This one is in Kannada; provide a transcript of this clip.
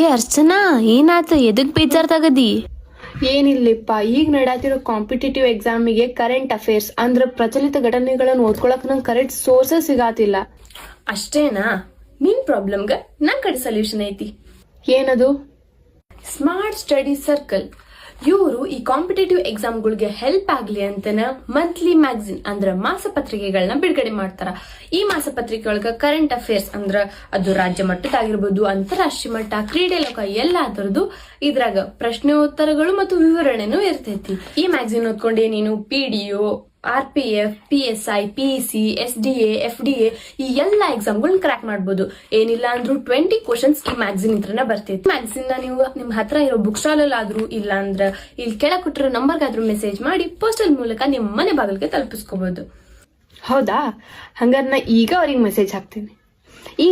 ಹೇ ಅರ್ಚನಾ ಏನಾಯ್ತು? ಎದಕ್ ಬೇಜಾರ್ ತಗದಿ ಏನಿಲ್ಲಪ್ಪ ಈಗ ನಡಾತಿರೋ ಕಾಂಪಿಟೇಟಿವ್ ಎಕ್ಸಾಮಿಗೆ ಕರೆಂಟ್ ಅಫೇರ್ಸ್ ಅಂದ್ರೆ ಪ್ರಚಲಿತ ಘಟನೆಗಳನ್ನು ಓದ್ಕೊಳಕ್ ನಂಗೆ ಕರೆಕ್ಟ್ ಸೋರ್ಸಸ್ ಸಿಗಾತಿಲ್ಲ. ಅಷ್ಟೇನಾ? ನಿನ್ ಪ್ರಾಬ್ಲಮ್ಗೆ ನನ್ನ ಕಡೆ ಸೊಲ್ಯೂಷನ್ ಐತಿ. ಏನದು? ಸ್ಮಾರ್ಟ್ ಸ್ಟಡಿ ಸರ್ಕಲ್ ಇವರು ಈ ಕಾಂಪಿಟೇಟಿವ್ ಎಕ್ಸಾಮ್ಗಳಿಗೆ ಹೆಲ್ಪ್ ಆಗ್ಲಿ ಅಂತನ ಮಂತ್ಲಿ ಮ್ಯಾಗಝಿನ್ ಅಂದ್ರ ಮಾಸಪತ್ರಿಕೆಗಳನ್ನ ಬಿಡುಗಡೆ ಮಾಡ್ತಾರ. ಈ ಮಾಸಪತ್ರಿಕೆ ಒಳಗ ಕರೆಂಟ್ ಅಫೇರ್ಸ್ ಅಂದ್ರ ಅದು ರಾಜ್ಯ ಮಟ್ಟದಾಗಿರ್ಬೋದು ಅಂತಾರಾಷ್ಟ್ರೀಯ ಮಟ್ಟ, ಕ್ರೀಡೆ ಲೋಕ ಎಲ್ಲಾ ಅದರದ್ದು ಇದ್ರಾಗ ಪ್ರಶ್ನೋತ್ತರಗಳು ಮತ್ತು ವಿವರಣೆನೂ ಇರ್ತೈತಿ. ಈ ಮ್ಯಾಗಝಿನ್ ಓದ್ಕೊಂಡೆ ನೀನು P R P F P S I P C S D F D A ಈ ಎಲ್ಲಾ ಎಕ್ಸಾಮ್ಗಳನ್ನ ಕ್ರಾಕ್ ಮಾಡ್ಬೋದು. ಏನಿಲ್ಲ ಅಂದ್ರೂ ಟ್ವೆಂಟಿ ಕ್ವಶನ್ಸ್ ಈ ಮ್ಯಾಗಝಿನ್ ಇದ್ರನ ಬರ್ತೈತಿ ಮ್ಯಾಗ್ಸಿನ್ನ ನೀವು ನಿಮ್ ಹತ್ರ ಇರೋ ಬುಕ್ ಸ್ಟಾಲ್ ಆದ್ರೂ ಇಲ್ಲ ಅಂದ್ರ ಇಲ್ಲಿ ಕೆಳ ಕೊಟ್ಟಿರೋ ನಂಬರ್ಗಾದ್ರೂ ಮೆಸೇಜ್ ಮಾಡಿ ಪೋಸ್ಟಲ್ ಮೂಲಕ ನಿಮ್ ಮನೆ ಬಾಗಿಲಿಗೆ ತಲುಪಿಸ್ಕೋಬಹುದು ಹೌದಾ? ಹಂಗಾರೆ ಈಗ ಅವ್ರಿಗೆ ಮೆಸೇಜ್ ಹಾಕ್ತೀನಿ. ಈ